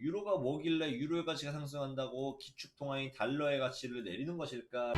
유로가 뭐길래 유로의 가치가 상승한다고 기축 통화인 달러의 가치를 내리는 것일까?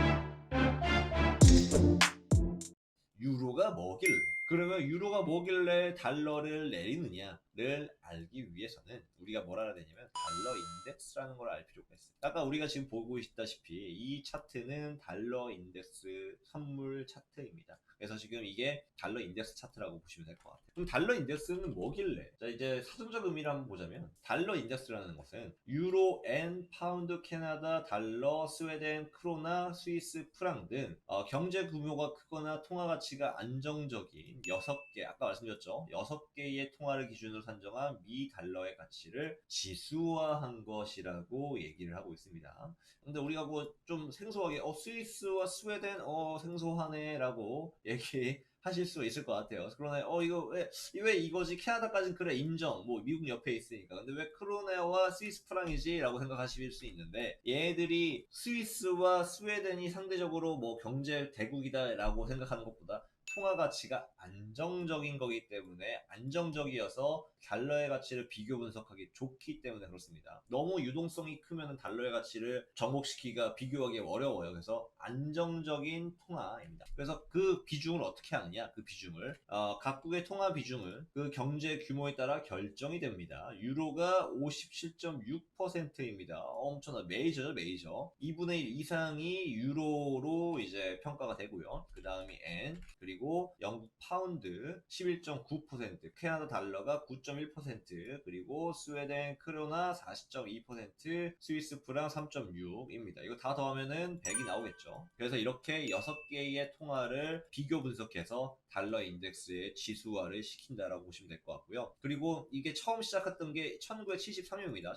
유로가 뭐길래? 그러면 유로가 뭐길래 달러를 내리느냐를 알기 위해서는 우리가 뭘 알아야 되냐면 달러 인덱스라는 걸 알 필요가 있어요. 아까 우리가 지금 보고 있다시피 이 차트는 달러 인덱스 선물 차트입니다. 그래서 지금 이게 달러 인덱스 차트라고 보시면 될 것 같아요. 그럼 달러 인덱스는 뭐길래? 자, 이제 사전적 의미를 한번 보자면 달러 인덱스라는 것은 유로, 엔, 파운드, 캐나다, 달러, 스웨덴, 크로나, 스위스, 프랑 등 어, 경제 규모가 크거나 통화 가치가 안정적인 6개, 아까 말씀드렸죠. 6개의 통화를 기준으로 산정한 미 달러의 가치를 지수화한 것이라고 얘기를 하고 있습니다. 근데 우리가 뭐 좀 생소하게 어 스위스와 스웨덴 어 생소하네 라고 얘기 하실 수 있을 것 같아요. 그러나 어 이거 왜 왜 이거지 캐나다까지는 그래 인정 뭐 미국 옆에 있으니까 근데 왜 크로네와 스위스 프랑이지라고 생각하실 수 있는데 얘들이 스위스와 스웨덴이 상대적으로 뭐 경제 대국이다라고 생각하는 것보다 통화 가치가 안정적인 거기 때문에 안정적이어서 달러의 가치를 비교 분석하기 좋기 때문에 그렇습니다. 너무 유동성이 크면 달러의 가치를 접목시키기가 비교하기 어려워요. 그래서 안정적인 통화입니다. 그래서 그 비중을 어떻게 하느냐? 그 비중을 어, 각국의 통화 비중은 그 경제 규모에 따라 결정이 됩니다. 유로가 57.6%입니다. 엄청나 메이저죠, 메이저. 2분의 1 이상이 유로로 이제 평가가 되고요. 그 다음이 N 그리고 영국 파운드 11.9%, 캐나다 달러가 9.1%, 그리고 스웨덴 크로나 40.2%, 스위스 프랑 3.6입니다. 이거 다 더하면은 100이 나오겠죠. 그래서 이렇게 6개의 통화를 비교 분석해서 달러 인덱스의 지수화를 시킨다라고 보시면 될 것 같고요. 그리고 이게 처음 시작했던 게 1973년입니다.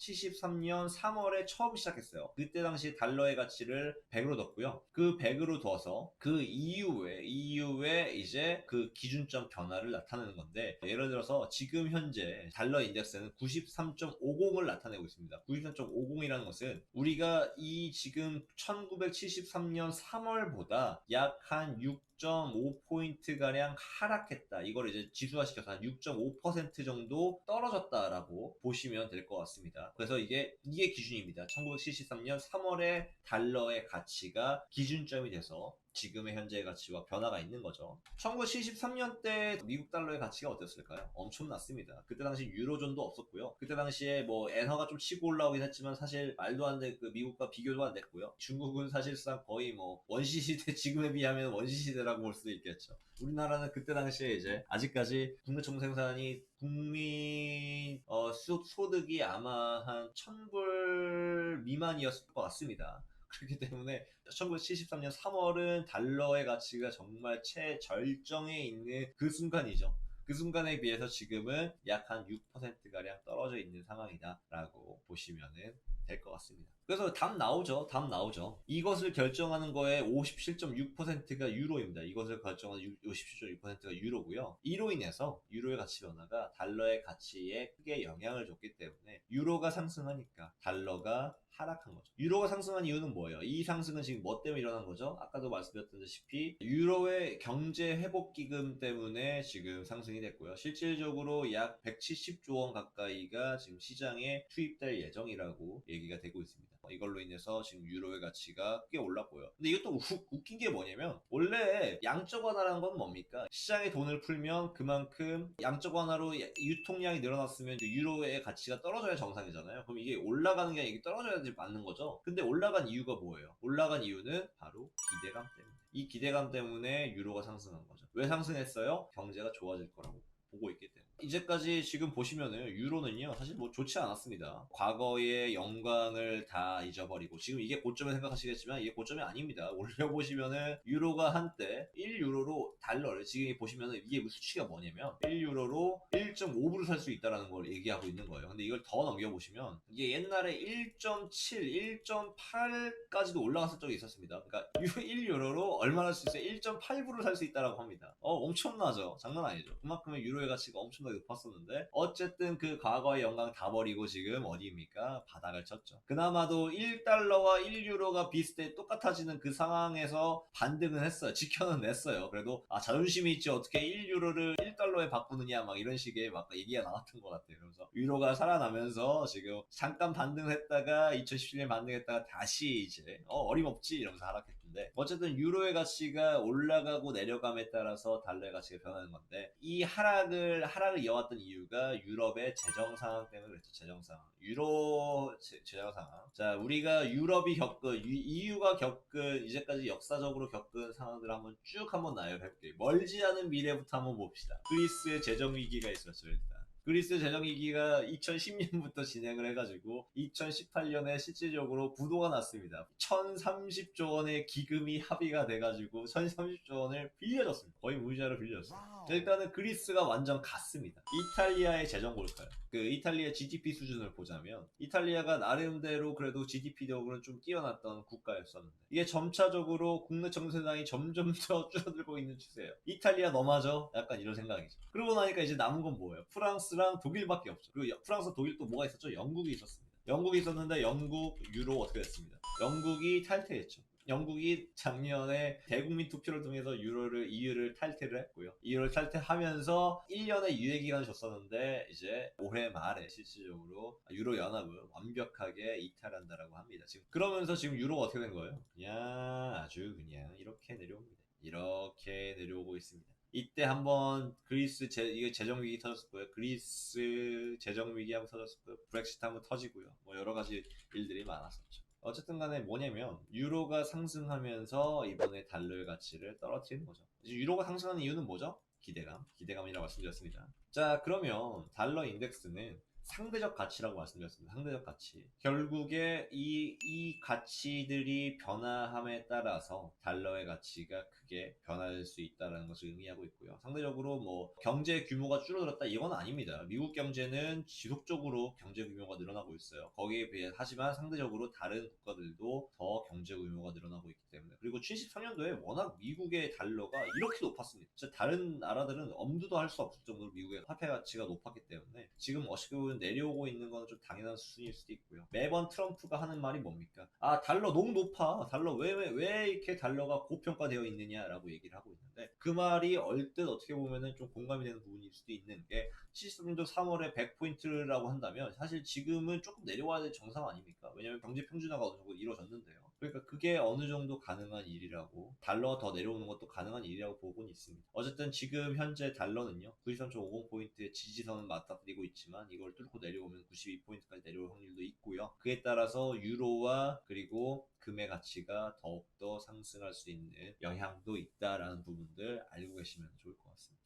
1973년 3월에 처음 시작했어요. 그때 당시 달러의 가치를 100으로 뒀고요. 그 100으로 둬서 그 이후에 이후에 이제 그 기준점 변화를 나타내는 건데 예를 들어서 지금 현재 달러 인덱스는 93.50을 나타내고 있습니다. 93.50이라는 것은 우리가 이 지금 1973년 3월보다 약 한 6.5포인트가량 하락했다. 이걸 이제 지수화시켜서 한 6.5% 정도 떨어졌다라고 보시면 될 것 같습니다. 그래서 이게, 이게 기준입니다. 1973년 3월에 달러의 가치가 기준점이 돼서 지금의 현재의 가치와 변화가 있는 거죠. 1973년 때 미국 달러의 가치가 어땠을까요? 엄청났습니다. 그때 당시 유로존도 없었고요. 그때 당시에 뭐 엔화가 좀 치고 올라오긴 했지만 사실 말도 안돼그 미국과 비교도 안 됐고요. 중국은 사실상 거의 뭐 원시 시대 지금에 비하면 원시 시대라고 볼 수도 있겠죠. 우리나라는 그때 당시에 이제 아직까지 국내 총생산이 국민 어, 소, 소득이 아마 한 천불 미만이었을 것 같습니다. 그렇기 때문에 1973년 3월은 달러의 가치가 정말 최절정에 있는 그 순간이죠. 그 순간에 비해서 지금은 약 한 6%가량 떨어져 있는 상황이다라고 보시면은 될 것 같습니다. 그래서 답 나오죠. 답 나오죠. 이것을 결정하는 거에 57.6%가 유로입니다. 이것을 결정하는 57.6%가 유로고요. 이로 인해서 유로의 가치 변화가 달러의 가치에 크게 영향을 줬기 때문에 유로가 상승하니까 달러가 하락한 거죠. 유로가 상승한 이유는 뭐예요? 이 상승은 지금 뭐 때문에 일어난 거죠? 아까도 말씀드렸다시피 유로의 경제 회복 기금 때문에 지금 상승이 됐고요. 실질적으로 약 170조 원 가까이가 지금 시장에 투입될 예정이라고 얘기가 되고 있습니다. 이걸로 인해서 지금 유로의 가치가 꽤 올랐고요. 근데 이것도 우- 웃긴 게 뭐냐면 원래 양적 완화라는 건 뭡니까? 시장에 돈을 풀면 그만큼 양적 완화로 유통량이 늘어났으면 그 유로의 가치가 떨어져야 정상이잖아요. 그럼 이게 올라가는 게 아니라 이게 떨어져야 지 맞는 거죠. 근데 올라간 이유가 뭐예요? 올라간 이유는 바로 기대감 때문에. 이 기대감 때문에 유로가 상승한 거죠. 왜 상승했어요? 경제가 좋아질 거라고. 보고 있기 때문에 이제까지 지금 보시면은 유로는요 사실 뭐 좋지 않았습니다. 과거의 영광을 다 잊어버리고 지금 이게 고점을 생각하시겠지만 이게 고점이 아닙니다. 올려 보시면은 유로가 한때 1유로로 달러를 지금 보시면은 이게 수치가 뭐냐면 1유로로 1.5불을 살 수 있다라는 걸 얘기하고 있는 거예요. 근데 이걸 더 넘겨 보시면 이게 옛날에 1.7, 1.8까지도 올라갔을 적이 있었습니다. 그러니까 1유로로 얼마나 할 수 있어요? 1.8불을 살 수 있다라고 합니다. 어 엄청나죠. 장난 아니죠. 그만큼의 유로의 가치가 엄청나게 엄청나게 높았었는데 어쨌든 그 과거의 영광 다 버리고 지금 어디입니까? 바닥을 쳤죠. 그나마도 1달러와 1유로가 비슷해 똑같아지는 그 상황에서 반등은 했어요. 지켜는 냈어요. 그래도 아 자존심이 있지 어떻게 1유로를 1달러에 바꾸느냐 막 이런 식의 막 얘기가 나왔던 것 같아요. 그래서 유로가 살아나면서 지금 잠깐 반등했다가 2017년 반등했다가 다시 이제 어 어림없지 이러면서 하락했는데 어쨌든 유로의 가치가 올라가고 내려감에 따라서 달러의 가치가 변하는 건데 이 하락을 하락을 이어왔던 이유가 유럽의 재정 상황 때문에 그랬죠 재정 상황. 유로 재, 재정 상황. 자 우리가 유럽이 겪은 유- EU가 겪은 이제까지 역사적으로 겪은 상황들을 한번 쭉 한번 나열해 볼게요. 멀지 않은 미래부터 한번 봅시다. 그리스의 재정 위기가 있었죠 일단 그리스 재정 위기가 2010년부터 진행을 해가지고 2018년에 실질적으로 부도가 났습니다. 1030조 원의 기금이 합의가 돼가지고 1030조 원을 빌려줬습니다. 거의 무이자로 빌려줬어요. 자, 일단은 그리스가 완전 갔습니다. 이탈리아의 재정 볼까요? 그 이탈리아 GDP 수준을 보자면 이탈리아가 나름대로 그래도 GDP적으로는 좀 뛰어났던 국가였었는데 이게 점차적으로 국내 정세당이 점점 더 줄어들고 있는 추세예요. 이탈리아 너마저 약간 이런 생각이죠. 그러고 나니까 이제 남은 건 뭐예요? 프랑스 랑 독일밖에 없죠. 그리고 여- 프랑스, 독일 또 뭐가 있었죠? 영국이 있었습니다. 영국이 있었는데 영국 유로 어떻게 됐습니다. 영국이 탈퇴했죠. 영국이 작년에 대국민 투표를 통해서 유로를 EU를 탈퇴를 했고요. EU를 탈퇴하면서 1년의 유예 기간을 줬었는데 이제 올해 말에 실질적으로 유로 연합을 완벽하게 이탈한다라고 합니다. 지금 그러면서 지금 유로가 어떻게 된 거예요? 그냥 아주 그냥 이렇게 내려옵니다. 이렇게 내려오고 있습니다. 이때 한번 그리스 재, 이게 재정 위기 터졌을 거예요. 그리스 재정 위기 한번 터졌을 거예요. 브렉시트 한번 터지고요. 뭐 여러 가지 일들이 많았었죠. 어쨌든 간에 뭐냐면 유로가 상승하면서 이번에 달러의 가치를 떨어뜨리는 거죠. 유로가 상승하는 이유는 뭐죠? 기대감. 기대감이라고 말씀드렸습니다. 자, 그러면 달러 인덱스는 상대적 가치라고 말씀드렸습니다. 상대적 가치. 결국에 이, 이 가치들이 변화함에 따라서 달러의 가치가 크게 변할 수 있다는 것을 의미하고 있고요. 상대적으로 뭐 경제 규모가 줄어들었다 이건 아닙니다. 미국 경제는 지속적으로 경제 규모가 늘어나고 있어요. 거기에 비해 하지만 상대적으로 다른 국가들도 더 경제 규모가 늘어나고 있기 때문에 그리고 73년도에 워낙 미국의 달러가 이렇게 높았습니다. 진짜 다른 나라들은 엄두도 할 수 없을 정도로 미국의 화폐 가치가 높았기 때문에 지금 보면 내려오고 있는 건 좀 당연한 수준일 수도 있고요. 매번 트럼프가 하는 말이 뭡니까? 아 달러 너무 높아. 달러 왜 왜 왜 이렇게 달러가 고평가되어 있느냐라고 얘기를 하고 있는데 그 말이 얼뜻 어떻게 보면은 좀 공감이 되는 부분일 수도 있는 게 73년도 3월에 100포인트라고 한다면 사실 지금은 조금 내려와야 될 정상 아닙니까? 왜냐면 경제 평준화가 어느 정도 이루어졌는데요. 그러니까 그게 어느 정도 가능한 일이라고 달러 더 내려오는 것도 가능한 일이라고 보고는 있습니다. 어쨌든 지금 현재 달러는요 93.50포인트의 지지선을 맞닥뜨리고 있지만 이걸 뚫고 내려오면 92포인트까지 내려올 확률도 있고요. 그에 따라서 유로와 그리고 금의 가치가 더욱더 상승할 수 있는 영향도 있다라는 부분들 알고 계시면 좋을 것 같습니다.